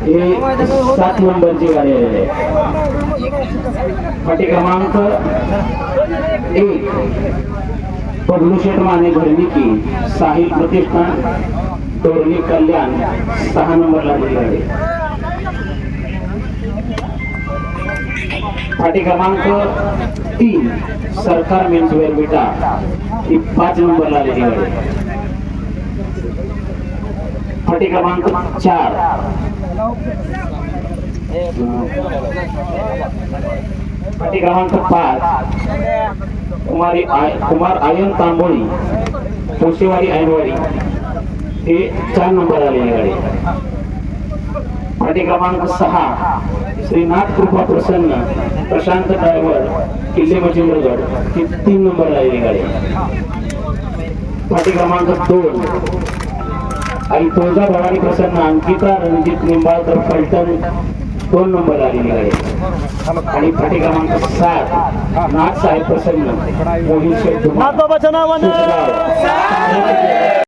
हे सात नंबरची गाडी आलेली आहे. पाठी क्रमांक एक. बबलू माने घरनिकी साहिल प्रतिष्ठान तोरणी कल्याण सहा नंबरला दिली आहे पाठी क्रमांक तीन सरकार मेन्सवेअर बेटा ही पाच नंबरला आलेली आहे पाठी क्रमांक चार. पाठी क्रमांक पाच. कुमारी आय कुमार आयन तांबोळी तुळशीवाडी ऐनवाडी हे चार नंबर आलेली गाडी पाठी क्रमांक सहा श्रीनाथ कृपा प्रसन्न प्रशांत ड्रायव्हर किल्ले मच्छिंद्रगड ही तीन नंबर आलेली गाडी पाठी क्रमांक दोन आई तुळजा भवानी प्रसन्न अंकिता रणजित निंबाळकर फलटण दोन नंबर आलेली गाडी आणि पाठी क्रमांक सात नाथ साहेब प्रसन्न मोहित शेठ